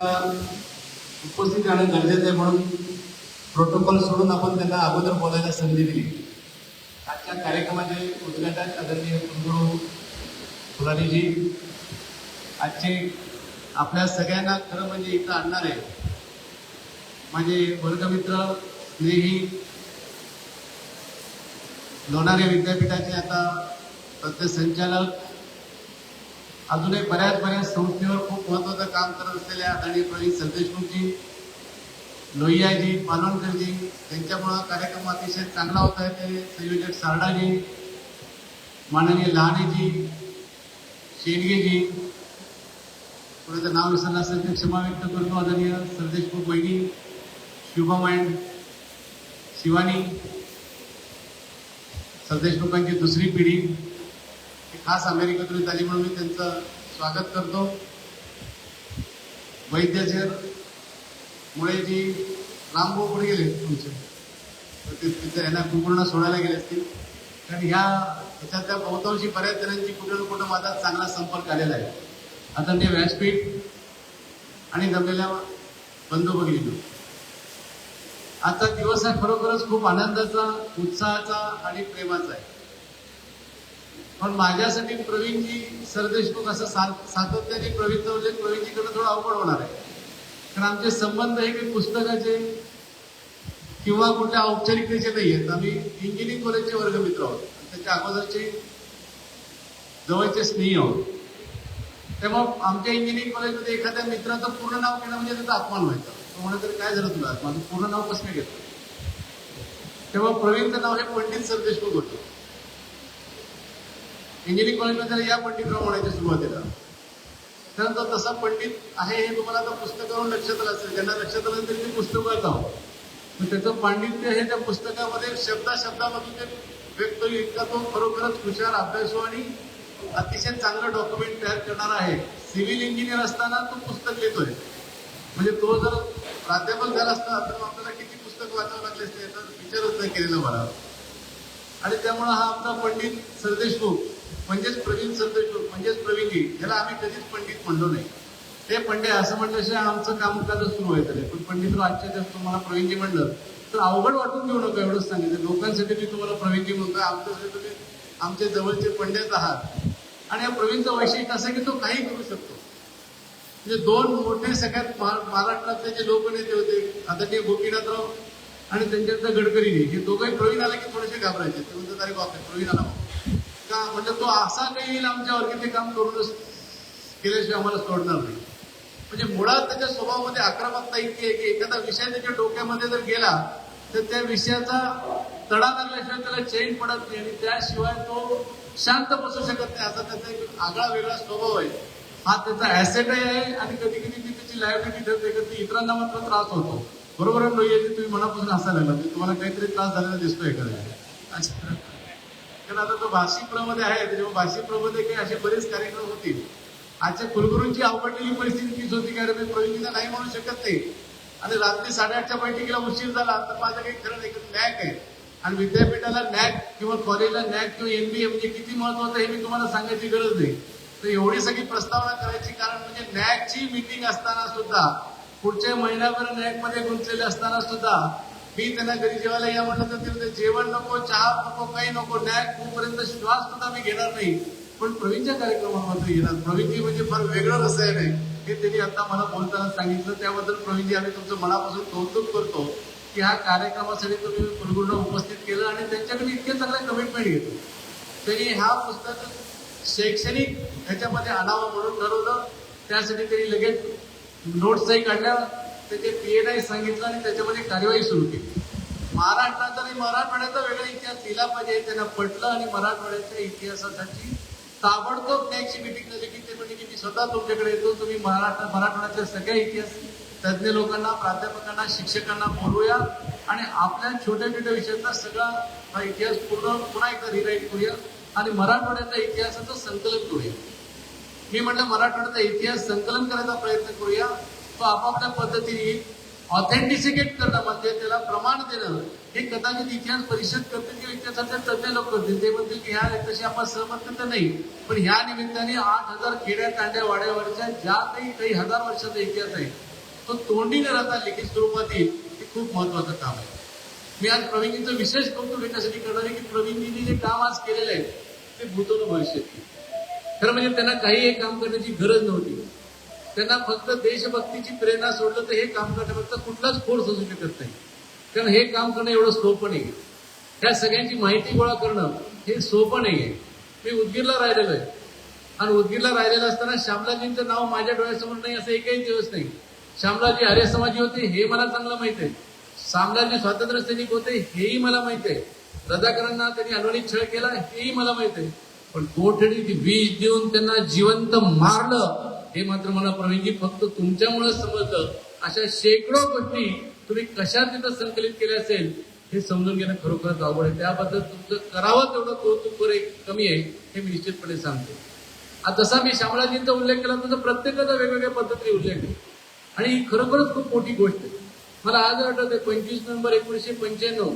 उपस्थित राहणं गरजेचं आहे म्हणून प्रोटोकॉल सोडून आपण त्यांना अगोदर बोलायला संधी दिली. आजच्या कार्यक्रमाचे उद्घाटन आदरणीय कुलगुरू फुलारीजी. आजचे आपल्या सगळ्यांना खरं म्हणजे इथं आणणारे माझे वर्गमित्र स्नेही लोणारे विद्यापीठाचे आता सध्या संचालक अजूनही बऱ्याच बऱ्याच संस्थेवर खूप महत्वाचं काम करत असलेल्या आदरणीय प्रवीण सरदेशमुखजी लोहियाजी पालवणकरजी त्यांच्यामुळं कार्यक्रम अतिशय चांगला होत आहे. ते संयोजक सारडाजी माननीय लहानेजी शेडगेजी कोणाचं नाव विसरलं असेल ते क्षमा व्यक्त करतो आदरणीय सरदेशमुख वहिनी शुभम अँड शिवानी सरदेशमुखांची दुसरी पिढी. खास अमेरिकेतून आली म्हणून मी त्यांचं स्वागत करतो. वैद्यसर मुळे जी लांब पुढे गेले तुमचे तर ते तिथे यांना कुंपूर्ण सोडायला गेले असतील. कारण ह्या ह्याच्यातल्या बहुतांशी बऱ्याच जणांची कुठं ना कुठं माझा चांगला संपर्क आलेला आहे. आता ते व्यासपीठ आणि जमलेल्या बंधू भगिनी आजचा दिवस हा खरोखरच खूप आनंदाचा उत्साहाचा आणि प्रेमाचा आहे. पण माझ्यासाठी प्रवीणजी सरदेशमुख असं सा सातत्याने प्रवीण म्हणजे प्रवीणजीकडे थोडं अवघड होणार आहे. कारण आमचे संबंध हे काही पुस्तकाचे किंवा कुठल्या औपचारिकतेचे नाही आहेत. आम्ही इंजिनिअरिंग कॉलेजचे वर्गमित्र आहोत. त्याच्या अगोदरचे जवळचे स्नेही आहोत. तेव्हा आमच्या इंजिनिअरिंग कॉलेजमध्ये एखाद्या मित्राचं पूर्ण नाव घेणं म्हणजे त्याचा अपमान व्हायचा. तो म्हणत तरी काय झालं तुला? माझं पूर्ण नाव कसं घेतलं? तेव्हा प्रवीणचं नाव हे पंडित सरदेशमुख होतं. इंजिनिअरिंग कॉलेजमध्ये त्याला या पंडितराव म्हणायच्या सुरुवातीला. त्यानंतर तसा पंडित आहे हे तुम्हाला आता पुस्तकावरून लक्षात आलं असेल. ज्यांना लक्षात आलं तरी ते पुस्तक वाचत आहोत. मग त्याचं पांडित्य हे त्या पुस्तकामध्ये शब्दा शब्दामधून ते व्यक्त होईल. इतका तो खरोखरच हुशार अभ्यासू आणि अतिशय चांगलं डॉक्युमेंट तयार करणार आहे. सिव्हिल इंजिनियर असताना तो पुस्तक लिहितोय म्हणजे तो जर प्राध्यापक झाला असता तर आपल्याला किती पुस्तक वाचावं लागले असते याचा विचारच नाही केलेला मला. आणि त्यामुळं हा आमचा पंडित सरदेशमुख म्हणजेच प्रवीण सरदेशमुख म्हणजेच प्रवीणजी ह्याला आम्ही कधीच पंडित म्हणलो नाही. ते पंडित असं म्हटल्याशिवाय आमचं कामकाजच सुरू व्हायचं नाही पण पंडित आजच्या दिवस तुम्हाला प्रवीणजी म्हणलं तर अवघड वाटून घेऊ नका एवढंच सांगितलं लोकांसाठी मी तुम्हाला प्रवीणजी म्हणतो आमच्यासाठी तुम्ही आमचे जवळचे पंडित आहात. आणि या प्रवीणचं वैशिष्ट्य असं की तो काही करू शकतो. म्हणजे दोन मोठे सगळ्यात महाराष्ट्रातले जे लोकनेते होते आदरणीय गोपीनाथराव आणि त्यांच्यातलं गडकरीजी हे दोघंही प्रवीण आले की थोडेसे घाबरायचे. ते म्हणतात अरे बापरे प्रवीण आला का म्हणजे तो असा काही येईल आमच्यावर की ते काम करूनच केल्याशिवाय आम्हाला सोडणार नाही. म्हणजे मुळात त्याच्या स्वभावामध्ये आक्रमकता इतकी आहे की एखादा विषय त्याच्या डोक्यामध्ये जर गेला तर त्या विषयाचा तडा लागल्याशिवाय त्याला चैन पडत नाही आणि त्याशिवाय तो शांत बसू शकत नाही. असा त्याचा एक आगळा वेगळा स्वभाव आहे. हा त्याचा ऍसेटही आहे आणि कधी कधी ती त्याची लायबिलिटी ठरते कधी इतरांना मात्र त्रास होतो. बरोबर आहे तुम्ही मनापासून असायला लागला तुम्हाला काहीतरी त्रास झालेला दिसतोय एखाद्या अच्छा. कारण आता तो भाषिक प्रमध्ये आहे त्याच्यामुळे भाषिक प्रमध्ये काही असे बरेच कार्यक्रम होतील. आजच्या कुलगुरूंची आवडलेली परिस्थिती तीच होती कारण मी प्रवीणजीला नाही म्हणू शकत नाही. आणि रात्री साडेआठच्या बैठकीला उशीर झाला तर माझं काही खरं नाही नॅक आहे आणि विद्यापीठाला नॅक किंवा कॉलेजला नॅक किंवा एमबीए म्हणजे किती महत्वाचं हे मी तुम्हाला सांगायची गरज नाही. तर एवढी सगळी प्रस्तावना करायची कारण म्हणजे नॅकची मीटिंग असताना सुद्धा पुढच्या महिन्याभर नॅकमध्ये गुंतलेले असताना सुद्धा मी त्यांना घरी जेवायला या म्हटलं तर ते जेवण नको चहा नको काही नको नॅक खूपपर्यंत श्वास सुद्धा मी घेणार नाही. पण प्रवीणच्या कार्यक्रमात मात्र येणार. प्रवीणजी म्हणजे फार वेगळं रसायन आहे. हे त्यांनी आता मला बोलताना सांगितलं. त्याबद्दल प्रवीणजी आम्ही तुमचं मनापासून कौतुक करतो की ह्या कार्यक्रमासाठी तुम्ही कुलगुरूंना उपस्थित केलं आणि त्यांच्याकडे इतके चांगले कमिटमेंट घेतो त्यांनी ह्या पुस्तक शैक्षणिक ह्याच्यामध्ये आणावं म्हणून ठरवलं. त्यासाठी त्यांनी लगेच नोट्सही काढल्या. त्याचे पी एड आय सांगितलं आणि त्याच्यामध्ये कार्यवाही सुरू केली. महाराष्ट्राचा आणि मराठवाड्याचा वेगळा इतिहास दिला पाहिजे त्यांना पटलं आणि मराठवाड्याच्या इतिहासासाठी ताबडतोब न्यायची मिटिंग झाली की ते म्हणजे की मी स्वतः तुमच्याकडे येतो तुम्ही महाराष्ट्र मराठवाड्यातल्या सगळ्या इतिहास तज्ज्ञ लोकांना प्राध्यापकांना शिक्षकांना बोलूया आणि आपल्या छोट्या छोट्या विषयाचा सगळा हा इतिहास पूर्ण पुन्हा एकदा रिराईट करूया आणि मराठवाड्याच्या इतिहासाचं संकलन करूया. मी म्हटलं मराठवाड्याचा इतिहास संकलन करायचा प्रयत्न करूया तो आपापल्या पद्धतीने येईल ऑथेंटिसिकेट करणं म्हणजे त्याला प्रमाण देणं. हे कदाचित इतिहास परिषद करतील किंवा इतिहासाचे तज्ञ लोक करतील. ते म्हणतील की ह्या तशी आपण सहमत तर नाही. पण ह्या निमित्ताने आठ हजार खेड्या तांड्या वाड्यावरच्या ज्या काही काही हजार वर्षाचा इतिहास आहे तो तोंडी न राहता लिखित स्वरूपात येईल. हे खूप महत्वाचं काम आहे. मी आज प्रवीणजींचं विशेष कौतुक याच्यासाठी करणार आहे की प्रवीणजींनी जे काम आज केलेलं आहे ते भूतोन भविष्यात खरं म्हणजे त्यांना काही एक काम करण्याची गरज नव्हती. त्यांना फक्त देशभक्तीची प्रेरणा सोडलं तर हे काम करण्यापर्यंत कुठलाच फोर्स असू शकत नाही. कारण हे काम करणं एवढं सोपं नाही त्या सगळ्यांची माहिती गोळा करणं हे सोपं नाही आहे मी उदगीरला राहिलेलो आहे. आणि उदगीरला राहिलेलं असताना श्यामलाजींचं नाव माझ्या डोळ्यासमोर नाही असं एकही दिवस नाही. श्यामलाजी आर्य समाजी होते हे मला चांगलं माहीत आहे. श्यामलाजी स्वातंत्र्य सैनिक होते हेही मला माहीत आहे. रजाकरांना त्यांनी अनवणीत छळ केला हेही मला माहीत आहे. पण कोठडीचे वीज देऊन त्यांना जिवंत मारलं हे मात्र मला प्रवीणजी फक्त तुमच्यामुळे समजतं. अशा शेकडो गोष्टी तुम्ही कशा तिथं संकलित केल्या असेल हे समजून घेणं खरोखरच आवड आहे. त्याबद्दल तुमचं करावं तेवढं कौतुक बरं एक कमी आहे हे मी निश्चितपणे सांगतो. आता जसा मी श्यामलाजींचा उल्लेख केला तसा प्रत्येकाचा वेगवेगळ्या पद्धतीने उल्लेख आहे. आणि ही खरोखरच खूप मोठी गोष्ट आहे. मला आज आठवत आहे पंचवीस नोव्हेंबर एकोणीसशे पंच्याण्णव.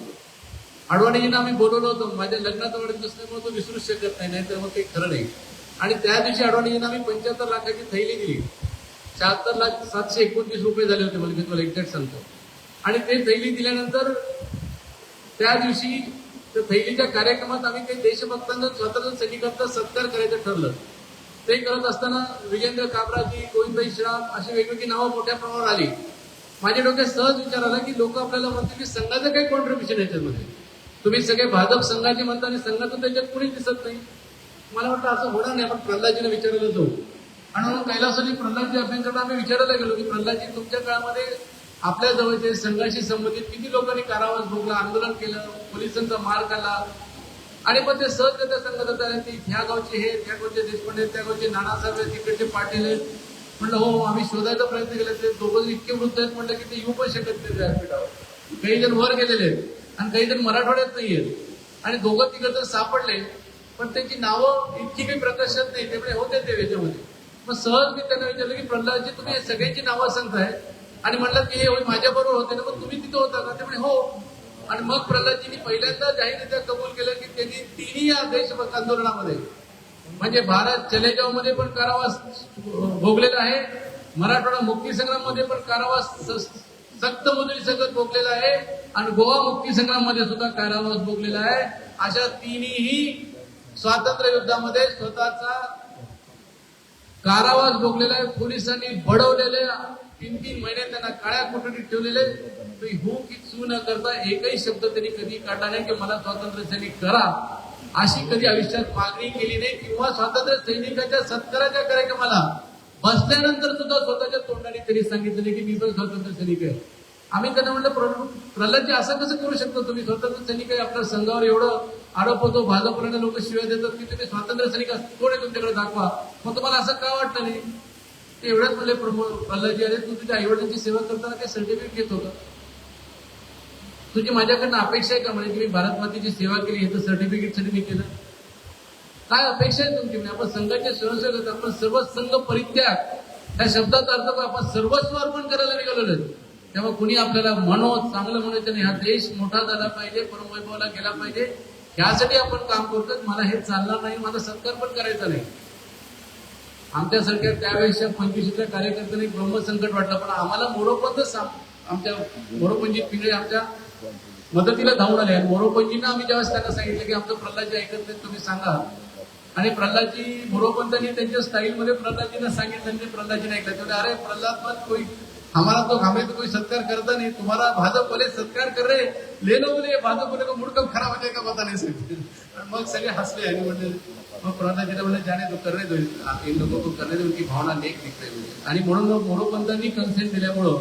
आडवाणीजींना आम्ही बोलवलं होतं माझ्या लग्नात वाढत नसल्यामुळे तो विसरूच शकत नाही नाहीतर मग काही खरं नाही. आणि त्या दिवशी आडवाणीजींना आम्ही पंच्याहत्तर लाखाची थैली दिली. शहात्तर लाख सातशे एकोणतीस रुपये झाले होते मला मी तुम्हाला एक्झॅक्ट सांगतो. आणि ते थैली दिल्यानंतर त्या दिवशी त्या थैलीच्या कार्यक्रमात आम्ही ते देशभक्तांचा स्वातंत्र्य सैनिकांचा सत्कार करायचं ठरलं. ते करत असताना विजेंद्र काबराजी गोविंदभाई श्राम अशी वेगवेगळी नावं मोठ्या प्रमाणावर आली. माझ्या डोक्यात सहज विचार आला की लोक आपल्याला म्हणतील की संघाचं काही कॉन्ट्रीब्युशन याच्यामध्ये तुम्ही सगळे भाजप संघाचे म्हणता आणि संघाचं त्याच्यात कुणीच दिसत नाही. मला वाटतं असं होणार नाही. आपण प्रल्हादजीने विचारायला जाऊ आणि म्हणून कैलासवाली प्रल्हादजी अभ्यंकरला आम्ही विचारायला गेलो की प्रल्हादजी तुमच्या काळामध्ये आपल्या जवळचे संघाशी संबंधित किती लोकांनी कारावास भोगला आंदोलन केलं पोलिसांचा मार खाल्ला? आणि मग ते सहज त्या संघात होता की ह्या गावचे हे त्या गावचे देशपांडे त्या गावचे नानासाहेब आहेत तिकडचे पाटील आहेत. म्हणलं हो आम्ही शोधायचा प्रयत्न केला. ते दोघं इतके वृद्ध आहेत म्हटलं की ते येऊ पण शकत नाही व्यासपीठावर काही जण वर गेलेले आहेत आणि काही जण मराठवाड्यात नाही आहेत आणि दोघं तिकडचं जर सापडले. पण त्यांची नावं इतकी काही प्रकाशात नाही त्यामुळे होते ते याच्यामध्ये मग सहज मी त्यांना विचारलं की प्रल्हादजी तुम्ही सगळ्यांची नावं सांगताय आणि म्हणलं की हे माझ्या बरोबर होते ना मग तुम्ही तिथं होता का? ते म्हणे हो. आणि मग प्रल्हादजींनी पहिल्यांदा जाहीररित्या कबूल केलं की त्यांनी तिन्ही या देशभक्त आंदोलनामध्ये म्हणजे भारत चलेजावमध्ये पण कारावास भोगलेला आहे मराठवाडा मुक्ती संग्राममध्ये पण कारावास स- सक्त मजुरी संगत भोगलेला आहे आणि गोवा मुक्ती संग्राममध्ये सुद्धा कारावास भोगलेला आहे. अशा तिन्ही स्वातंत्र्य युद्धामध्ये स्वतःचा कारावास भोगलेला आहे. पोलिसांनी बडवलेले तीन तीन महिने त्यांना काळ्या कोठडीत ठेवलेले हू की चू न करता एकही शब्द त्यांनी कधी काढला नाही की मला स्वातंत्र्य सैनिक करा. अशी कधी आयुष्यात मागणी केली नाही किंवा स्वातंत्र्य सैनिकाच्या सत्काराच्या कार्यक्रमाला बसल्यानंतर सुद्धा स्वतःच्या तोंडाने त्यांनी सांगितलं की मी पण स्वातंत्र्य सैनिक आहे. आम्ही त्यांना म्हणलं प्र- प्रल्हादजी असं कसं करू शकतो तुम्ही? स्वतंत्र सैनिक आहे आपल्या संघावर एवढं आरोप होतो भाजपने लोक शिवाय देतात की तुम्ही स्वातंत्र्य सैनिक कोण आहे तुमच्याकडे दाखवा? मग तुम्हाला असं का वाटतं नाही? ते एवढ्याच म्हणले प्रमोद प्रल्हादजी अरे तू तुझ्या आईवडिलांची सेवा करताना काही सर्टिफिकेट घेत होता. तुझी माझ्याकडनं अपेक्षा आहे का म्हणजे की मी भारत मातेची सेवा केली हे तर सर्टिफिकेटसाठी मी केलं? काय अपेक्षा आहे तुमची? म्हणजे आपण संघाचे स्वयंसेवक आपण सर्व संघ परित्याग. या शब्दाचा अर्थ आपण सर्वस्व अर्पण करायला निघालेलो आहे. तेव्हा कुणी आपल्याला म्हणो चांगलं म्हणायचं नाही. हा देश मोठा झाला पाहिजे परमवैभवाला गेला पाहिजे. यासाठी आपण काम करतोय. मला हे चालणार नाही. मला सत्कार पण करायचा नाही. आमच्यासारख्या त्यावेळेसच्या पंचवीसच्या कार्यकर्त्यांनी ब्रह्मसंकट वाटलं. पण आम्हाला मोरोपंतच आमच्या मोरोपंजी पिढे आमच्या मदतीला धावून आले. आणि मोरोपंजींना आम्ही ज्यावेळेस त्यांना सांगितलं की आमचं प्रल्हादजी ऐकत नाही तुम्ही सांगा. आणि प्रल्हादजी मोरोपंतांनी त्यांच्या स्टाईलमध्ये प्रल्हादजींना सांगितलं आणि प्रल्हादजीने ऐकलं. अरे प्रल्हाद पण कोई हमारा तो हमें तो कोई सत्कार करता नहीं. तुम्हारा भाजप वाले सत्कार कर रहे ले लो बोले भाजप वाले का मुड़कम खराब हो जाएगा पता नहीं सकते मग सगळे हसले आणि म्हणजे मग प्रल्हादजीने म्हणजे जाने तो करणे दो इन लोगों को करने दो उनकी भावना लेख दिख आणि म्हणून मग मोरोपंतांनी कन्सेंट दिल्यामुळं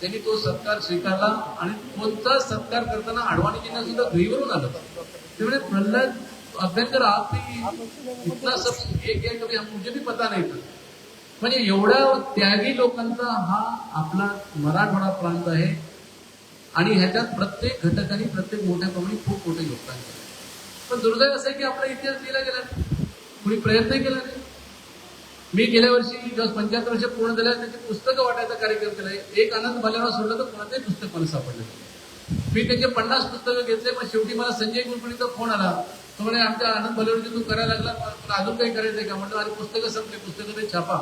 त्यांनी तो सत्कार स्वीकारला आणि कोणता सत्कार करताना अडवाणीजींना सुद्धा घरीवरून आलं. त्यामुळे प्रल्हाद अभ्यंकर आप इतना सब एक है कभी हम मुझे भी पता नाही था म्हणजे एवढ्या त्यागी लोकांचा हा आपला मराठवाडा प्रांत आहे. आणि ह्याच्यात प्रत्येक घटकाने प्रत्येक मोठ्या प्रमाणे खूप मोठे योगदान केलं. पण दुर्दैव असं आहे की आपला इतिहास लिहिला गेला कुणी प्रयत्न केला नाही. मी गेल्या वर्षी जेव्हा पंच्याहत्तर वर्ष पूर्ण झाल्या त्याची पुस्तकं वाटायचा कार्यक्रम केला. एक आनंद भालेराव सोडलं तर कोणाचंही पुस्तक मला सापडलं नाही. मी त्यांचे पन्नास पुस्तकं घेतले पण शेवटी मला संजय कुलकर्णीचा फोन आला. तो म्हणे आमच्या आनंद भालेरावची तू करायला लागला तुला अजून काही करायचंय का? म्हणलं अरे पुस्तकं संपले पुस्तकं ते छापा.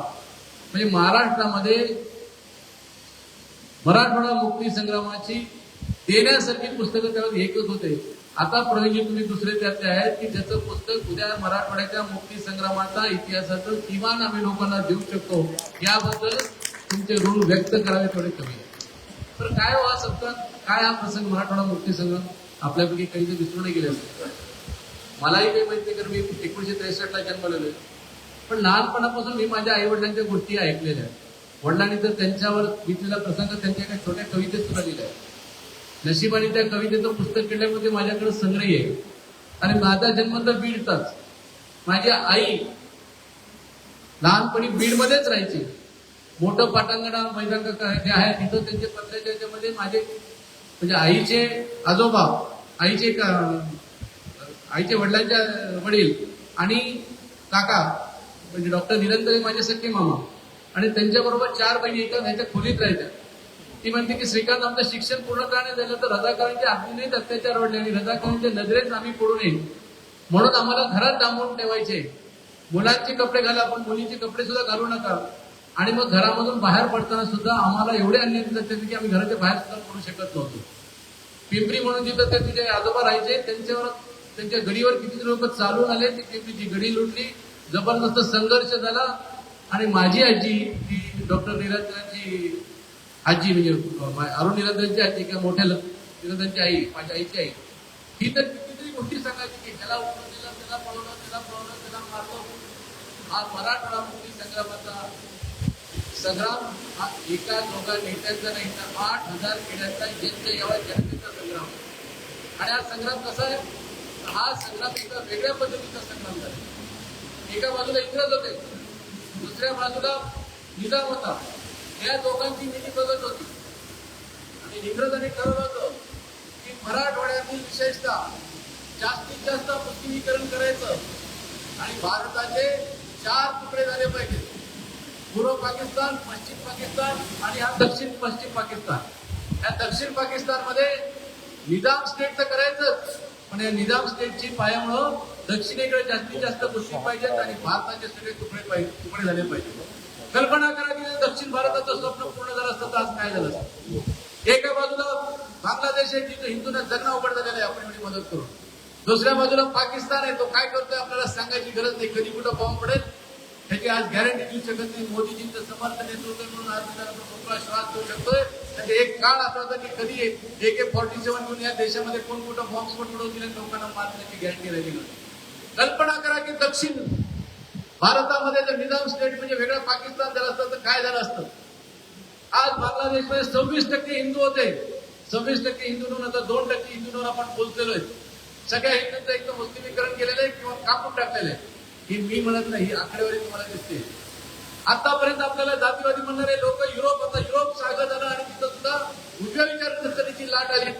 म्हणजे महाराष्ट्रामध्ये मराठवाडा मुक्ती संग्रामाची देण्यासारखी पुस्तकं त्यावर एकच होते. आता प्रवीणजी तुम्ही दुसरे त्यातले आहेत की ज्याचं पुस्तक उद्या मराठवाड्याच्या मुक्ती संग्रामाचा इतिहासाचं किमान आम्ही लोकांना देऊ शकतो याबद्दल तुमचे ऋण व्यक्त करावे थोडे कमी आहे तर काय व्हा हा सप्ताह? काय हा प्रसंग मराठवाडा मुक्ती संग्राम आपल्यापैकी काही तर विसरू नाही गेले असते मलाही काही माहिती नाही कारण मी एकोणीशे त्रेसष्टला जन्मलेलो आहे. पण लहानपणापासून मी माझ्या आई वडिलांच्या गोष्टी ऐकलेल्या आहेत. वडिलांनी तर त्यांच्यावर बीतलेला प्रसंग त्यांच्या एका छोट्या कवितेत सुद्धा लिहिलाय. नशिबाने त्या कवितेचं पुस्तक केल्यामध्ये माझ्याकडे संग्रही आहे. आणि माझा जन्म तर बीडचाच. माझी आई लहानपणी बीडमध्येच राहायची. मोठं पाटांगणा मैदान जे आहे तिथं त्यांचे पत्र्याच्या याच्यामध्ये माझे म्हणजे आईचे आजोबा आईचे का- आईचे वडिलांच्या वडील आणि काका म्हणजे डॉक्टर निरंजन माझे सख्खे मामा. आणि त्यांच्याबरोबर चार बहिणी येतात ह्याच्या खोलीत राहायच्या. ती म्हणते की श्रीकांत आमचं शिक्षण पूर्ण का नाही झालं तर रजाकारांच्या आज्ञेनेच अत्याचार वाढले आणि रजाकारांच्या नजरेत आम्ही पडू नये. म्हणून आम्हाला घरात डांबून ठेवायचे. मुलांचे कपडे घाला पण मुलींचे कपडे सुद्धा घालू नका. आणि मग घरामधून बाहेर पडताना सुद्धा आम्हाला एवढे अन्याय दिले की आम्ही घराच्या बाहेर सुद्धा पडू शकत नव्हतो. पिंपरी म्हणून जिथं ते तुझे आजोबा राहायचे त्यांच्यावर त्यांच्या घडीवर किती लोक चालून आले ती पिंपरीची घडी लुटली जबरदस्त संघर्ष झाला. आणि माझी आजी ती डॉक्टर निरंजनाची आजी म्हणजे अरुण निरंजनची आजी किंवा मोठ्या निरंजनची आई माझ्या आईची आई. ही तर कितीतरी गोष्टी सांगायची की त्याला उठून दिलं त्याला पळवलं त्याला पळवलं त्याला मारलं. हा मराठवाडा मुक्ती संग्रामाचा संग्राम हा एका दोघा नेत्यांचा नाही तर आठ हजार खेड्यांचा यज्ञ यावा जनतेचा संग्राम. आणि हा संग्राम कसा आहे? हा संग्राम एका वेगळ्या पद्धतीचा संग्राम झाला. एका बाजूला इंग्रज होते दुसऱ्या बाजूला निजाम होता. या दोघांची निधी बघत होती. आणि इंग्रजांनी ठरवलं होतं की मराठवाड्यातील विशेषतः जास्तीत जास्त मुस्लिमीकरण करायचं आणि भारताचे चार तुकडे झाले पाहिजेत. पूर्व पाकिस्तान पश्चिम पाकिस्तान आणि हा दक्षिण पश्चिम पाकिस्तान. या दक्षिण पाकिस्तानमध्ये निजाम स्टेट तर करायचंच पण या निजाम स्टेटची पायामुळं दक्षिणेकडे जास्तीत जास्त गोष्टी पाहिजेत आणि भारताचे सगळे तुकडे पाहिजे तुकडे झाले पाहिजे कल्पना करा की दक्षिण भारताचं स्वप्न पूर्ण झालं असतं तर आज काय झालं असतं? एका बाजूला बांगलादेश आहे जिथं हिंदूंना जगणं अवघड झालेलं आहे आपण एवढी मदत करून दुसऱ्या बाजूला पाकिस्तान आहे तो काय करतोय आपल्याला सांगायची गरज नाही कधी कुठं बॉम्ब पडेल? की आज गॅरंटी देऊ शकत नाही मोदीजींचं समर्थन नेतृत्व म्हणून आज मोकळा श्वास देऊ शकतोय. आणि एक काळ असा होता की कधी ए के फॉर्टी सेव्हन घेऊन या देशामध्ये कोण कुठं बॉम्ब स्फोट उडवतील लोकांना मारण्याची गॅरंटी राहिली नव्हती. कल्पना करा की दक्षिण भारतामध्ये जर निजाम स्टेट म्हणजे वेगळं पाकिस्तान झालं असतं तर काय झालं असतं? आज बांगलादेशमध्ये सव्वीस टक्के हिंदू होते. सव्वीस टक्के हिंदूंवर आता दोन टक्के हिंदूंवर आपण पोहोचलेलो आहे सगळ्या हिंदूंचं एक मुस्लिमीकरण केलेलं आहे किंवा कापून टाकलेलं आहे. ही मी म्हणत नाही ही आकडेवारी तुम्हाला दिसते. आतापर्यंत आपल्याला जातीवादी म्हणणारे लोक युरोप आता युरोप सागर झालं आणि तिथं सुद्धा उजव्या विचारसरणीची लाट आली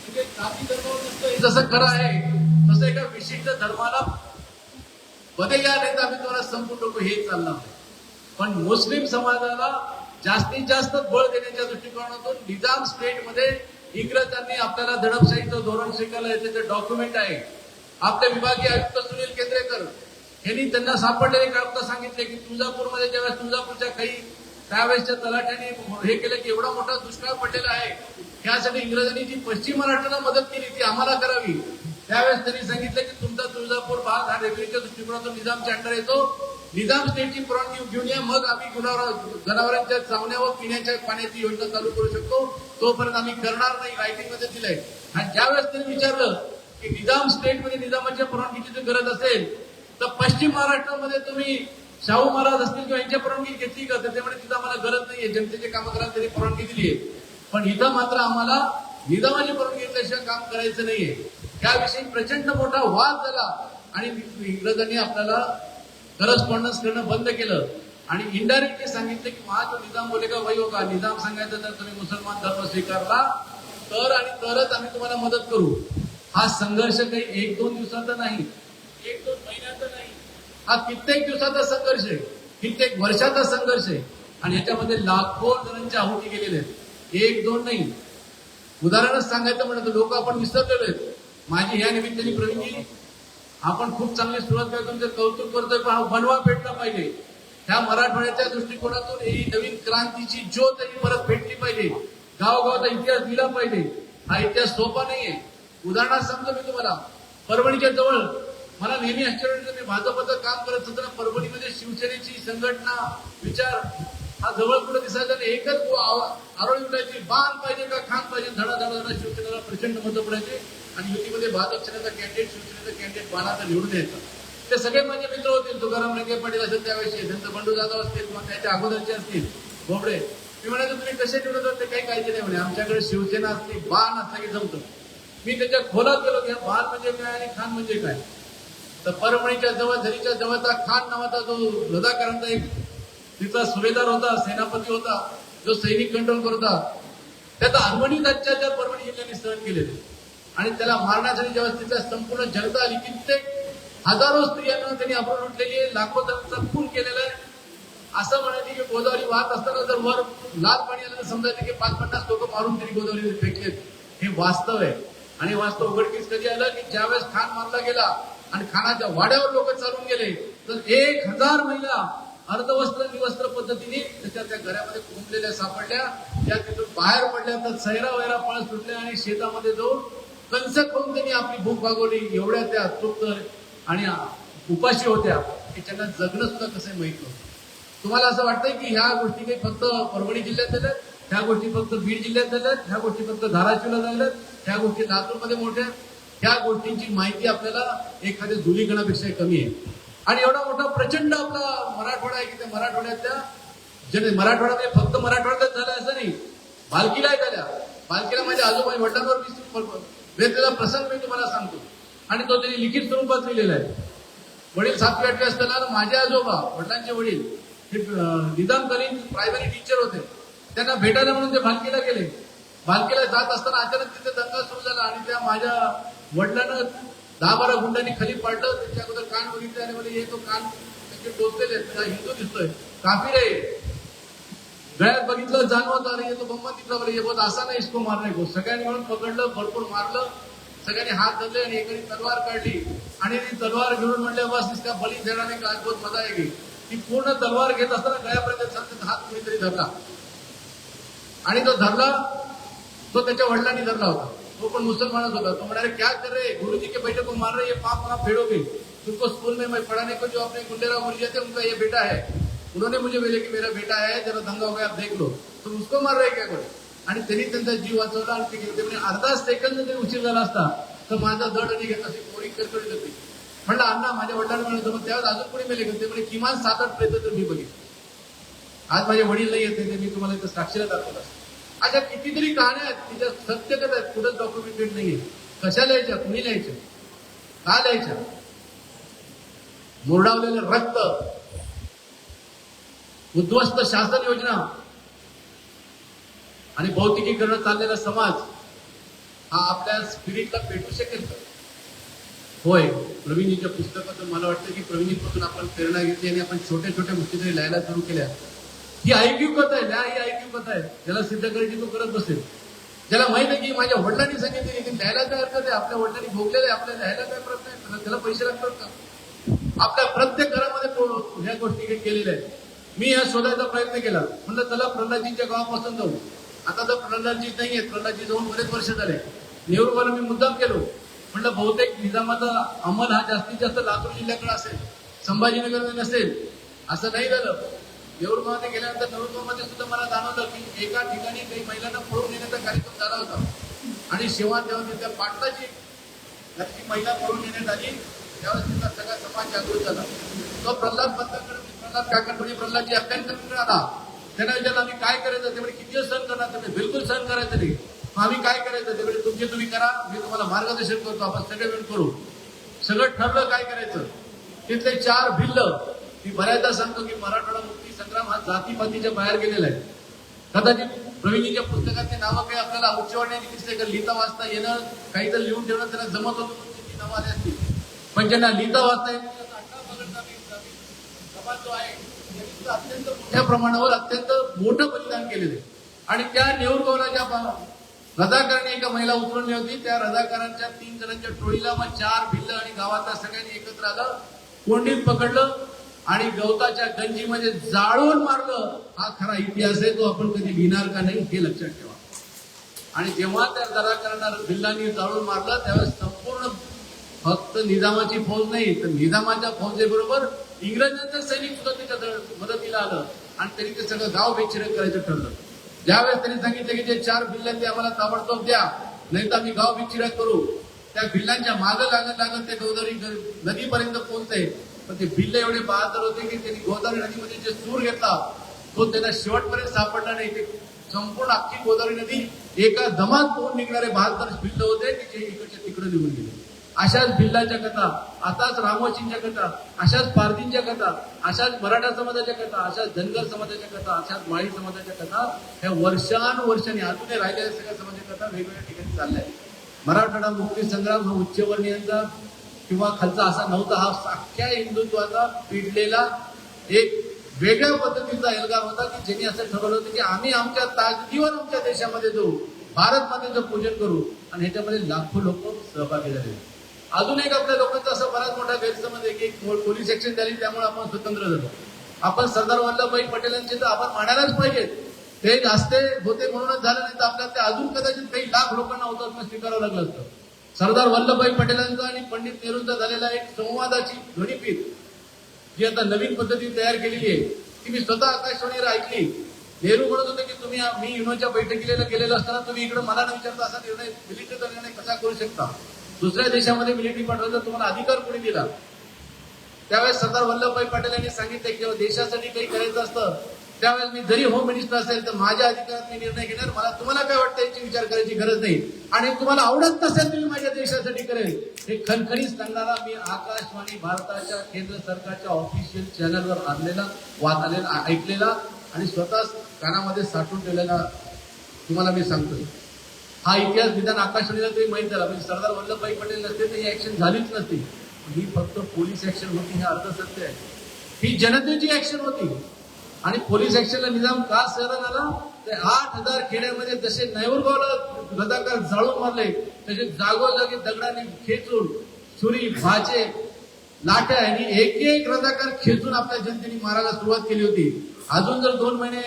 म्हणजे जसं खरं आहे तसं एका विशिष्ट धर्माला मध्ये या नाही तर आम्ही तुम्हाला संपून टाकू हे चालणार पण मुस्लिम समाजाला जास्तीत जास्त बळ देण्याच्या दृष्टिकोनातून निजाम स्टेटमध्ये इंग्रजांनी आपल्याला दडपशाहीचं धोरण स्वीकारलं त्याचे डॉक्युमेंट आहे आपले विभागीय आयुक्त सुनील केंद्रेकर यांनी त्यांना सापडलेले कागद सांगितले की तुळजापूरमध्ये ज्यावेळेस तुळजापूरच्या काही त्यावेळेसच्या तलाठ्याने हे केलं की एवढा मोठा दुष्काळ पडलेला आहे त्यासाठी इंग्रजांनी जी पश्चिम महाराष्ट्राला मदत केली ती आम्हाला करावी. त्यावेळेस त्यांनी सांगितलं की तुमचा तुळजापूर भाग हा रेल्वेच्या दृष्टिकोनातून निजामच्या अंडर येतो. निजाम स्टेटची परवानगी घेऊन या. मग आम्ही जनावरांच्या चावण्या व पिण्याच्या पाण्याची योजना चालू करू शकतो. तोपर्यंत आम्ही करणार नाही रायटिंगमध्ये दिलंय. आणि ज्यावेळेस त्यांनी विचारलं की निजाम स्टेटमध्ये निजामाच्या परवानगीची जर गरज असेल तर पश्चिम महाराष्ट्रामध्ये तुम्ही शाहू महाराज असतील किंवा यांच्या परवानगी घेतली का? तर त्यामुळे तिथं आम्हाला गरज नाहीये. जनतेचे काम करायला त्यांनी परवानगी दिली आहे. पण इथं मात्र आम्हाला निजामाची परवानगी घेतल्याशिवाय काम करायचं नाहीये. त्याविषयी प्रचंड मोठा वाद झाला. आणि इंग्रजांनी आपल्याला करस्पॉन्डन्स करणं बंद केलं. आणि इनडायरेक्टली सांगितलं की वहा निजाम निजाम बोलेगा वही होगा निजाम सांगायचं तर तुम्ही मुसलमान धर्म स्वीकारला. तर आणि तरच आम्ही तुम्हाला मदत करू. हा संघर्ष काही एक दोन दिवसाचा नाही. एक दोन महिन्याचा नाही. हा कित्येक दिवसाचा संघर्ष आहे. कित्येक वर्षाचा संघर्ष आहे. आणि याच्यामध्ये लाखो जणांच्या आहुती गेलेल्या आहेत. एक दोन नाही. उदाहरणच सांगायचं म्हणत लोक आपण विसरलेलो आहेत. माझी ह्या निमित्ताने प्रवीणजी आपण खूप चांगली सुरुवात करतो तुमचं कौतुक करतोय पण हा बनवा भेटला पाहिजे. ह्या मराठवाड्याच्या दृष्टिकोनातून ही नवीन क्रांतीची ज्योत ही परत भेटली पाहिजे. गावगावचा इतिहास दिला पाहिजे. हा इतिहास सोपा नाहीये. उदाहरणार्थ सांगतो मी तुम्हाला परभणीच्या जवळ मला नेहमी आश्चर्य मी भाजपचं काम करत असताना परभणीमध्ये शिवसेनेची संघटना विचार हा जवळ कुठे दिसायचा नाही. एकच आरोग्य बाण पाहिजे का खान पाहिजे धडा धडा धडा शिवसेनेला प्रचंड मतं पडायचे. आणि युतीमध्ये भाजप सेनेचा कॅन्डिडेट शिवसेनेचा कॅन्डिडेट बाणाचा निवडून यायचा ते सगळे माझे मित्र होते. तुकाराम रंगे पाटील असेल त्यावेळेस त्यांचं बंडू जाधव असतील किंवा त्याच्या अगोदरचे असतील बोबडे. मी म्हणायचं तुम्ही कसे निवडत ते काही काळजी नाही म्हणे. आमच्याकडे शिवसेना असते बाण असला की जमतं. मी त्याच्या खोलात गेलो की बाण म्हणजे काय आणि खान म्हणजे काय? तर परभणीच्या जवळ झरीच्या जवळचा खान नावाचा जो रजाकारांचा एक तिचा सुभेदार होता सेनापती होता जो सैनिक कंट्रोल करता होता त्याचा अर्मणीत अत्याचार परभणी जिल्ह्याने सहन केलेले आणि त्याला मारण्यासाठी जेव्हा तिथल्या संपूर्ण जनता आली कित्येक हजारो स्त्रियांना त्यांनी अपहरण उठलेली आहे लाखो जणांचा खून केलेला आहे. असं म्हणायचे की गोदावरी वाहत असताना जर वर लाल पाणी आलं तर समजायचं की पाच पन्नास लोक मारून त्यांनी गोदावरी फेकलेत. हे वास्तव आहे. आणि वास्तव उघडकीस कधी आलं की ज्यावेळेस खान मारला गेला आणि खानाच्या वाड्यावर लोक चालून गेले तर एक हजार महिला अर्धवस्त्र निवस्त्र पद्धतीने त्याच्या त्या घरामध्ये कुंपलेल्या सापडल्या. त्या तिथून बाहेर पडल्या तर सैरा वैरा पळ सुटल्या आणि शेतामध्ये जाऊन कंस करून त्यांनी आपली भूक भागवली एवढ्या त्या अतृप्त आणि उपाशी होत्या की त्यांना जगणं सुद्धा कसं माहीत नव्हतं. तुम्हाला असं वाटतंय की ह्या गोष्टी काही फक्त परभणी जिल्ह्यात झाल्यात? ह्या गोष्टी फक्त बीड जिल्ह्यात झाल्यात? ह्या गोष्टी फक्त धाराशिवला झाल्यात? ह्या गोष्टी लातूरमध्ये मोठ्या ह्या गोष्टींची माहिती आपल्याला एखाद्या धुलीकणापेक्षा कमी आहे. आणि एवढा मोठा प्रचंड आपला मराठवाडा आहे की त्या मराठवाड्यातल्या जन मराठवाड्यामध्ये म्हणजे फक्त मराठवाड्यात झालं असं नाही. बालकीला झाल्या बालकीला माझ्या आजोबा वडिलांवर वेगवेगळा प्रसंग मी तुम्हाला सांगतो. आणि तो त्यांनी लिखित स्वरूपात लिहिलेला आहे. वडील सातवी आठवी असताना माझे आजोबा वडिलांचे वडील हे निदानकालीन प्रायमरी टीचर होते. त्यांना भेटायला म्हणून ते भालकीला गेले. भालकीला जात असताना अचानक तिथे दंगा सुरू झाला आणि त्या माझ्या वडिलांना दहा बारा गुंडांनी खाली पाडलं. त्याच्या अगोदर कान बघितले आणि म्हणजे हे तो कान त्याचे टोचलेले आहेत. हिंदू दिसतोय. काफी रे गळ्यात बघितलं जाणवत अरे येतो बम्मा बंबा तिथला बरं ये बहुत आसान इसको मारणे को. सगळ्यांनी म्हणून पकडलं भरपूर मारलं. सगळ्यांनी हात धरले आणि एकाने तलवार काढली. आणि ती तलवार घेऊन म्हणले बस इसका बली देण्याने का आज बहुत मजा येईल ती पूर्ण तलवार घेत असताना गळ्यापर्यंत सांगते हात कुणीतरी धरला. आणि तो धरला तो त्याच्या वडिलांनी धरला होता. तो पण मुसलमानच होता. तो म्हणाले क्या कर रहे? गुरुजी के बेटे को मार रहे? ये पाप वहां फेडोगे. तुमको स्कूल में मैं पढ़ाने को जो अपने गुंडेराव मुर्जिया थे उनका ये बेटा है. उन्होंने मुझे बोले की मेरा बेटा है जरा दंगा हो गया आप देख लो। तुम उसको मार रहे क्या कोणी आणि त्यांनी त्यांचा जीव वाचवला आणि ते गेले. म्हणजे अर्धा सेकंद जरी उशीर झाला असता तर माझा दड आणि घेत अशी पोरी करकरीत होती. म्हणलं अण्णा माझ्या वडिलांना म्हणलं मग त्यावेळेस अजून कोणी मेले घेते म्हणजे किमान सात आठ प्रयत्न तर मी बघितले आज माझे वडील नाही येते ते मी तुम्हाला इथं साक्षीला दाखवत असतो. अशा कितीतरी कहाण्या आहेत तिच्या सत्यकथा आहेत कुठंच डॉक्युमेंटेड नाहीये. कशा लिहायच्या कुणी लिहायच्या का लिहायच्या? मुरडावलेलं रक्त उद्ध्वस्त शासन योजना आणि भौतिकीकरण चाललेला समाज हा आपल्या स्पिरिटला पेटू शकेल का? होय. प्रवीणजीच्या पुस्तकातून मला वाटतं की प्रवीणजीपासून आपण प्रेरणा घेतली आणि आपण छोट्या छोट्या गोष्टी जरी लिहायला सुरू केल्या. ही ऐक्यू कथा आहे ल्या ही ऐक्यू कथा आहे. ज्याला सिद्ध करायची तो करत बसेल. ज्याला माहीत आहे की माझ्या वडिलांनी सांगितले की लिहायला काय हरकत आहे आपल्या वडिलांनी भोगलेलं आहे आपल्याला लिहायला काय प्रश्न आहे? त्याला- पैसे लागतात का? आपल्या प्रत्येक घरामध्ये ह्या गोष्टी केलेल्या आहेत. मी ह्या शोधायचा प्रयत्न केला. म्हणलं चला प्रल्हादजीच्या गावापासून जाऊ. आता तर प्रल्हादजी नाही आहेत प्रल्हादजी जाऊन बरेच वर्ष झाले. नेहरूवाला मी मुद्दाम केलो. म्हणलं बहुतेक निजामाचा अंमल हा जास्तीत जास्त लातूर जिल्ह्याकडे असेल. संभाजीनगरमध्ये नसेल. असं नाही झालं. नेहरूगावामध्ये गेल्यानंतर नेहरूगावमध्ये सुद्धा मला जाणवलं की एका ठिकाणी काही महिलांना पळून नेण्याचा कार्यक्रम झाला होता. आणि शेवा तेव्हा त्या पाटलाची घरची महिला पळून नेण्यात आली त्यावेळेस तिथला सगळा समाज जागृत झाला. तो प्रल्हाद पंतकडे प्रल्हाद काकांकडे प्रल्हादजी अत्यंत आला त्यांना विचारलं आम्ही काय करायचं? ते म्हणजे किती दिवस सहन करणार तुम्ही? बिलकुल सहन करायचं नाही. मग आम्ही काय करायचं? ते म्हणजे तुमचे तुम्ही करा मी तुम्हाला मार्गदर्शन करतो आपण सगळे मिळून करू. सगळं ठरलं काय करायचं? तिथले चार भिल्ल मी बऱ्याचदा सांगतो की मराठवाडा मुक्ती संग्राम हा जातीपातीच्या बाहेर गेलेला आहे. कदाचित प्रवीणीच्या पुस्तकातली नावं काही आपल्याला उच्चवाण्याने दिसले का लिहिता वाचता येणं काही तर लिहून ठेवणं त्यांना जमत होतं नावं आली असतील. पण ज्यांना लिहिता वाचता येत नाही, त्याचा अण्णा पगडचा मी- मी- समाज जो आहे त्यांनी अत्यंत मोठ्या प्रमाणावर अत्यंत मोठं बलिदान केलेलं आहे. आणि त्या नेऊरगावला ज्या बा- रजाकारांनी एका महिला उतरवली होती त्या रजाकारांच्या तीन जणांच्या टोळीला मग चार भिल्ल आणि गावातल्या सगळ्यांनी एकत्र आलं कोंडीत पकडलं आणि गवताच्या गंजीमध्ये जाळून मारलं. हा खरा इतिहास आहे तो आपण कधी लिहिणार का नाही हे लक्षात ठेवा. आणि जेव्हा त्या रजाकारांना भिल्लांनी जाळून मारलं त्यावेळेस संपूर्ण फक्त निजामाची फौज नाही तर निजामाच्या फौजेबरोबर इंग्रजांचं सैनिक सुद्धा त्याच्या मदतीला आलं. आणि त्यांनी ते सगळं गाव बेचिरक करायचं ठरलं. ज्यावेळेस त्यांनी सांगितलं की जे चार भिल्ल ते आम्हाला ताबडतोब द्या नाही तर आम्ही गाव बिचिरक करू. त्या भिल्लांच्या मागं लागत लागत ते गोदावरी नदीपर्यंत पोहोचते पण ते भिल्ल एवढे बहादर होते की त्यांनी गोदावरी नदीमध्ये जे सूर घेतला तो त्यांना शेवटपर्यंत सापडला नाही. ते संपूर्ण अख्खी गोदावरी नदी एका दमात पोहून निघणारे बहादर भिल्ल होते की जे इकडच्या तिकडे निघून गेले. अशाच भिल्लाच्या कथा आताच रामोजींच्या कथा अशाच पारदींच्या कथा अशाच मराठा समाजाच्या कथा अशाच धनगर समाजाच्या कथा अशाच माळी समाजाच्या कथा ह्या वर्षानुवर्षांनी अजूनही राहिलेल्या सगळ्या समाजाच्या कथा वेगवेगळ्या ठिकाणी चालल्या आहेत. मराठवाडा मुक्ती संग्राम हा उच्चवर्णीयांचा किंवा खालचा असा नव्हता हा अख्ख्या हिंदुत्वाचा पिडलेला एक वेगळ्या पद्धतीचा एल्गार होता की ज्यांनी असं ठरवलं होतं की आम्ही आमच्या ताकदीवर आमच्या देशामध्ये जाऊ भारत मातेचं पूजन करू आणि ह्याच्यामध्ये लाखो लोक सहभागी झाले अजून एक आपल्या लोकांचा असा बराच मोठा गैरसमज आहे की पोलीस ऍक्शन झाली त्यामुळे आपण स्वतंत्र झालो. आपण सरदार वल्लभभाई पटेलांचे तर आपण म्हणायलाच पाहिजेत ते नास्ते होते म्हणूनच झालं नाही तर आपल्याला ते अजून कदाचित काही लाख लोकांना होतात स्वीकारावं लागलं असतं. सरदार वल्लभभाई पटेलांचा आणि पंडित नेहरूंचा झालेला एक संवादाची ध्वनिफीत जी आता नवीन पद्धती तयार केलेली आहे ती मी स्वतः आकाशवाणीवर ऐकली. नेहरू म्हणत होते की तुम्ही मी युनोच्या बैठकीला गेलेलो असताना तुम्ही इकडे मला न विचारता असा निर्णय मिलिटरीचा निर्णय कसा करू शकता? दुसऱ्या देशामध्ये मिलिटरी पाठवायचा तुम्हाला अधिकार कोणी दिला? त्यावेळेस सरदार वल्लभभाई पटेल यांनी सांगितलं की जेव्हा देशासाठी काही करायचं असतं त्यावेळेस मी जरी होम मिनिस्टर असेल तर माझ्या अधिकारात मी निर्णय घेणार. मला तुम्हाला काय वाटतं याची विचार करायची गरज नाही. आणि तुम्हाला आवडत नसेल तुम्ही माझ्या देशासाठी करेल. हे खणखणीत सांगणारा मी आकाशवाणी भारताच्या केंद्र सरकारच्या ऑफिशियल चॅनलवर आणलेला वाद आलेला ऐकलेला आणि स्वतः कानामध्ये साठवून ठेवलेला तुम्हाला मी सांगतो हा इतिहास विधान आकाशवाणीला तरी माहीत झाला. म्हणजे सरदार वल्लभभाई पटेल नसते तर ही ऍक्शन झालीच नसती. ही फक्त पोलीस ऍक्शन होती हे अर्थसत्य आहे. ही जनतेची ऍक्शन होती. आणि पोलीस ऍक्शनला निजाम का सहन आला? ते आठ हजार खेड्यामध्ये जसे नैवरगावला गदाकार जाळून मारले तसे जागोजागी दगडाने खेचून सुरी भाचे लाट्या आणि एक एक रजाकार खेचून आपल्या जनतेने मारायला सुरुवात केली होती. अजून जर दोन महिने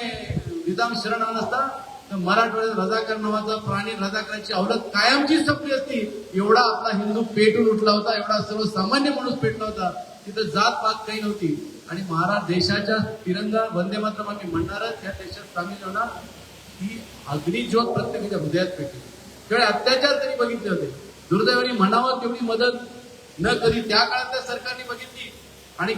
निजाम शरण आला नसता तर मराठवाड्यात रजाकार नावाचा प्राणी रजाकाराची अवलत कायमची सपली असती. एवढा आपला हिंदू पेटून उठला होता. एवढा सर्वसामान्य माणूस पेटला होता. तिथं जात पात काही नव्हती. आणि महाराज देशाच्या तिरंगा वंदे मातरम आम्ही म्हणणारच या देशात सामील होणार ही अग्निज्योत प्रत्येकाच्या हृदयात पेटली. तेवढे अत्याचार त्यांनी बघितले होते. दुर्दैवाने म्हणावं तेवढी मदत न कधी त्या काळात त्या सरकारने बघितली. आणि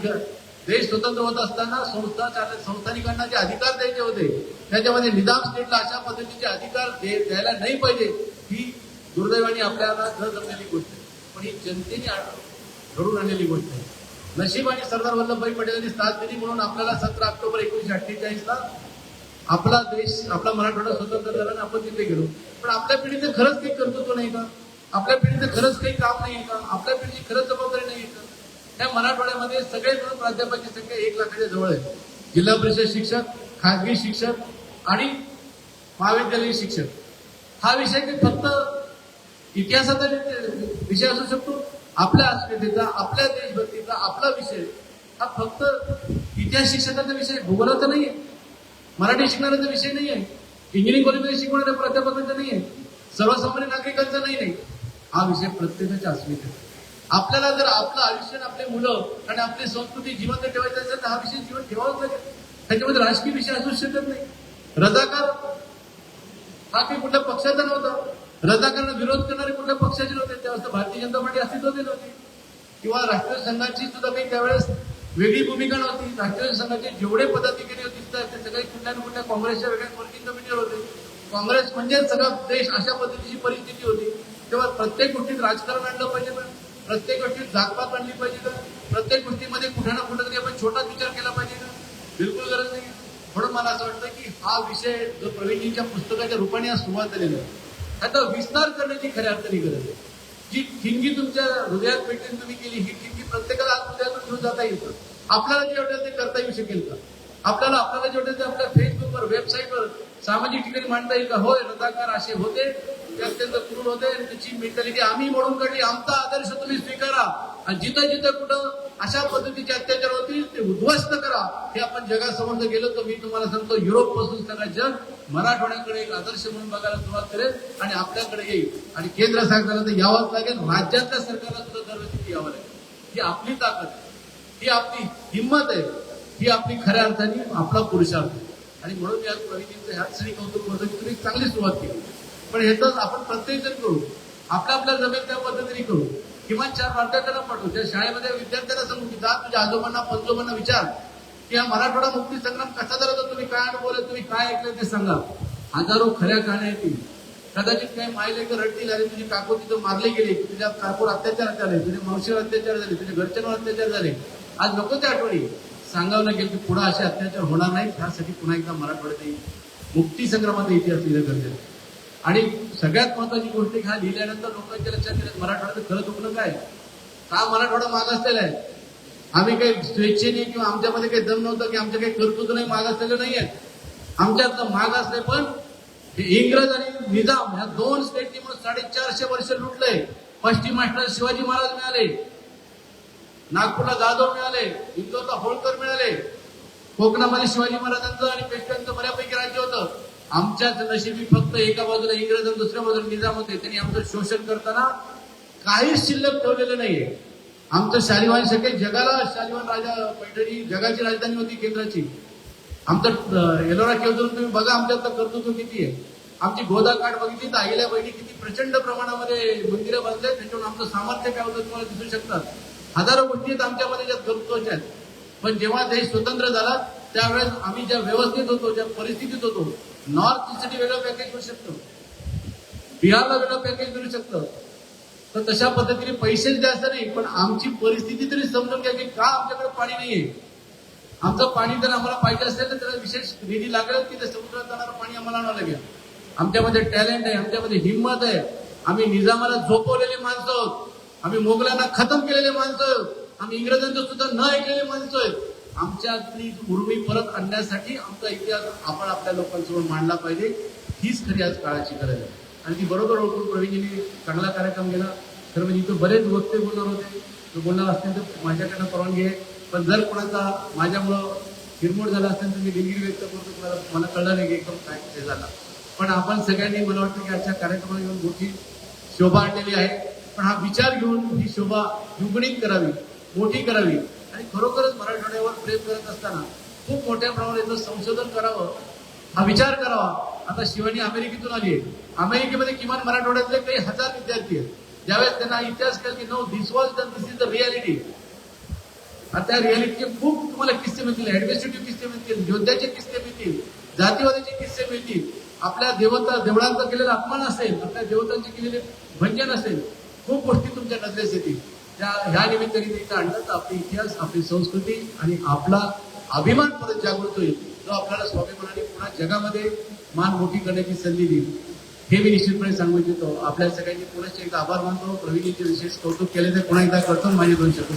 देश स्वतंत्र होत असताना संस्था संस्थानिकांना जे अधिकार द्यायचे होते त्याच्यामध्ये निदान स्टेटला अशा पद्धतीचे अधिकार दे- द्यायला नाही पाहिजे ही दुर्दैवाने आपल्याला न जमलेली गोष्ट आहे. पण ही जनतेने घडून आणलेली गोष्ट आहे. नशीब आणि सरदार वल्लभभाई पटेलांनी साथ दिली म्हणून आपल्याला सतरा ऑक्टोबर एकोणीशे अठ्ठेचाळीसला आपला देश आपला मराठवाडा स्वतंत्र झाला आणि आपण तिथे गेलो. पण आपल्या पिढीचं खरंच काही कर्तृत्व नाही का? आपल्या पिढीचं खरंच काही काम नाही का? आपल्या पिढीची खरंच जबाबदारी नाही का? त्या मराठवाड्यामध्ये सगळे मिळून प्राध्यापकाची संख्या एक लाखाच्या जवळ आहे. जिल्हा परिषद शिक्षक खाजगी शिक्षक आणि महाविद्यालयीन शिक्षक. हा विषय फक्त इतिहासाचा विषय असू शकतो आपल्या अस्मितेचा आपल्या देशभक्तीचा आपला विषय हा फक्त इतिहास शिक्षकाचा विषय भूगोलाचा नाही आहे मराठी शिकणाऱ्याचा विषय नाही आहे इंजिनिअरिंग कॉलेजमध्ये शिकवणाऱ्या प्राध्यापकांचा नाही आहे सर्वसामान्य नागरिकांचा नाही नाही. हा विषय प्रत्येकाच्या अस्मितेचा आपल्याला जर आपलं आयुष्य आपले मुलं आणि आपली संस्कृती जिवंत ठेवायची असेल तर हा विषय जीवन ठेवावाच लागेल. त्याच्यामध्ये राजकीय विषय असूच शकत नाही. रजाकार हा काही कुठल्या पक्षाचा नव्हता. रजाकारांना विरोध करणारे कुठल्या पक्षाचे नव्हते. त्यावेळेस भारतीय जनता पार्टी अस्तित्वात नव्हती किंवा राष्ट्रीय संघाची सुद्धा काही त्यावेळेस वेगळी भूमिका नव्हती. राष्ट्रीय संघाचे जेवढे पदाधिकारी होते तर ते सगळे कुठल्या ना कुठल्या काँग्रेसच्या वेगळ्या वर्किंग कमिटीवर होते. काँग्रेस म्हणजे सगळा देश अशा पद्धतीची परिस्थिती होती. तेव्हा प्रत्येक गोष्टीत राजकारण आणलं पाहिजे पण प्रत्येक गोष्टीत जागपात आणली पाहिजे का? प्रत्येक गोष्टीमध्ये कुठे ना कुठेतरी आपण छोटाच विचार केला पाहिजे का? बिलकुल गरज नाही. म्हणून मला असं वाटतं की हा विषय जो प्रवीणजींच्या पुस्तकाच्या रूपाने आज सुरुवात झालेला आहे त्याचा विस्तार करण्याची खऱ्या अर्थाने गरज आहे. जी ठिणगी तुमच्या हृदयात पेटून तुम्ही केली ही ठिणगी प्रत्येकाला आज हृदयातून घेऊन जाता येईल आपल्याला जे वाटेल ते करता येऊ शकेल का? आपल्याला आपल्याला जे वाटेल ते आपल्या फेसबुकवर वेबसाईटवर सामाजिक ठिकाणी मांडता येईल का? होय रदाकार असे होते. ते अत्यंत क्रूर होते आणि त्याची मेंटॅलिटी आम्ही म्हणून काढली. आमचा आदर्श करा आणि जिथं जिथं कुठं अशा पद्धतीचे अत्याचार होतील ते उद्ध्वस्त करा. हे आपण जगासमोर जर गेलो तर मी तुम्हाला सांगतो युरोपपासून सगळं जग मराठवाड्याकडे एक आदर्श म्हणून बघायला सुरुवात करेल आणि आपल्याकडे येईल. आणि केंद्र सरकारला तर यावंच लागेल राज्यातल्या सरकारला सुद्धा दरवर्षी यावं लागेल. ही आपली ताकद आहे. ही आपली हिंमत आहे. ही आपली खऱ्या अर्थाने आपला पुरुषार्थ आहे. आणि म्हणून मी आज प्रवीणजींचं ह्याच श्री कौतुक करतो की तुम्ही चांगली सुरुवात केली. पण ह्याच आपण प्रत्येक जण करू. आपल्या आपल्या जमेल त्या पद्धतीने करू. किमान चार विद्यार्थ्यांना पाठवू त्या शाळेमध्ये विद्यार्थ्यांना सांगू की जा तुझ्या आजोबांना पंजोबांना विचार. की हा मराठवाडा मुक्ती संग्राम कसा झाला तर तुम्ही काय अनुभवलं तुम्ही काय ऐकलं ते सांगा. हजारो खऱ्या कहाण्या येतील. कदाचित काही मायलेकर रडतील. अरे तुझी काकू तिथं मारले गेले. तुझ्या काकूर अत्याचार झाले. तुझे मावशीवर अत्याचार झाले. तुझ्या घरच्यांवर अत्याचार झाले. आज नको त्या आठवणी. सांगावं लागेल की पुढे असे अत्याचार होणार नाहीत. त्यासाठी पुन्हा एकदा मराठवाड्यात येईल मुक्ती संग्रामाचा इतिहास लिहिलं गरजेचं आणि सगळ्यात महत्वाची गोष्ट हा लिहिल्यानंतर लोकांच्या लक्षात येईल मराठवाड्याचं खरं दुखणं काय का मराठवाडा मागासलेला आहे? आम्ही काही स्वेच्छेने किंवा आमच्यामध्ये काही दम नव्हतं की आमच्या काही कर्तृत्व नाही मागासलेलं नाहीये आमच्यात मागासले पण हे इंग्रज आणि निजाम ह्या दोन स्टेटनी म्हणून साडेचारशे वर्ष लुटले पश्चिम महाराष्ट्रात शिवाजी महाराज मिळाले नागपूरला जाधव मिळाले इंदोरला होळकर मिळाले. कोकणामध्ये शिवाजी महाराजांचं आणि पेशव्यांचं बऱ्यापैकी राज्य होतं. आमच्याच नशिबी फक्त एका बाजूला इंग्रज आणि दुसऱ्या बाजूला निजाम होते त्यांनी आमचं शोषण करताना काहीच शिल्लक ठेवलेलं नाहीये. आमचं शालिवान सगळे जगाला शालिवान राजा पैठणी जगाची राजधानी होती केंद्राची. आमचं एलोरा केवजून तुम्ही बघा आमच्यातलं कर्तृत्व किती आहे. आमची गोदा काठ बघितली तर आईल्या बहिणी किती प्रचंड प्रमाणामध्ये मंदिरं बांधले त्याच्यावर आमचं सामर्थ्य काय होतं तुम्हाला दिसू शकतात हजारो गोष्टी आहेत आमच्यामध्ये ज्या कर्तृत्वाच्या आहेत. पण जेव्हा देश स्वतंत्र झाला त्यावेळेस आम्ही ज्या व्यवस्थेत होतो ज्या परिस्थितीत होतो नॉर्थ ईस्टसाठी वेगळं पॅकेज मिळू शकतं बिहारला वेगळं पॅकेज मिळू शकतं. तर तशा पद्धतीने पैसेच जास्त नाही पण आमची परिस्थिती तरी समजून घ्या की का आमच्याकडे पाणी नाहीये. आमचं पाणी जर आम्हाला पाहिजे असेल तर त्याला विशेष निधी लागेल की ते समुद्रात जाणारं पाणी आम्हाला आणावं लागेल. आमच्यामध्ये टॅलेंट आहे आमच्यामध्ये हिंमत आहे. आम्ही निजामाला झोपवलेले माणसं आहोत. आम्ही मोगलांना खतम केलेले माणसं आम्ही इंग्रजांचं सुद्धा न ऐकलेले माणसं आहेत. आमच्यातली पूर्वी परत आणण्यासाठी आमचा इतिहास आपण आपल्या लोकांसमोर मांडला पाहिजे. हीच खरी आज काळाची गरज आहे. आणि ती बरोबर ओळखून प्रवीणजीने चांगला कार्यक्रम केला. तर म्हणजे इथं बरेच वक्ते बोलणार होते. तो बोलणार असतील तर माझ्याकडनं परवानगी आहे. पण जर कोणाचा माझ्यामुळं हिरमोड झाला असेल तर मी दिलगिरी व्यक्त करतो. तुम्हाला मला कळलं नाही की एकदम काय हे झाला. पण आपण सगळ्यांनी मला वाटतं की आजच्या कार्यक्रमात येऊन मोठी शोभा आणलेली आहे. पण हा विचार घेऊन ही शोभा दुगणित करावी. मोठी करावी. आणि खरोखरच मराठवाड्यावर प्रेम करत असताना खूप मोठ्या प्रमाणात याचं संशोधन करावं हा विचार करावा. आता शिवानी अमेरिकेतून आली आहे. अमेरिकेमध्ये किमान मराठवाड्यातले काही हजार विद्यार्थी आहेत. ज्यावेळेस त्यांना इतिहास कळेल की no this was the this is the reality आता त्या रियालिटीचे खूप तुम्हाला किस्से मिळतील. ऍडमिनिस्ट्रेटिव्ह किस्से मिळतील. योद्ध्याचे किस्से मिळतील. जातीवादाचे किस्से मिळतील. आपल्या देवता देवळांचा केलेला अपमान असेल आपल्या देवतांचे केलेले भंजन असेल. खूप गोष्टी तुमच्या नजरेस येतील. त्या ह्या निमित्ताने ते आणलं तर आपली इतिहास आपली संस्कृती आणि आपला अभिमान परत जागृत होईल जो आपल्याला स्वाभिमानाने पुन्हा जगामध्ये मान मोठी करण्याची संधी देईल. हे मी निश्चितपणे सांगू इच्छितो आपल्या सगळ्यांनी पुन्हा एकदा आभार मानतो. प्रवीणीचे विशेष कौतुक केले तर पुन्हा एकदा करतो माझे दोन शब्द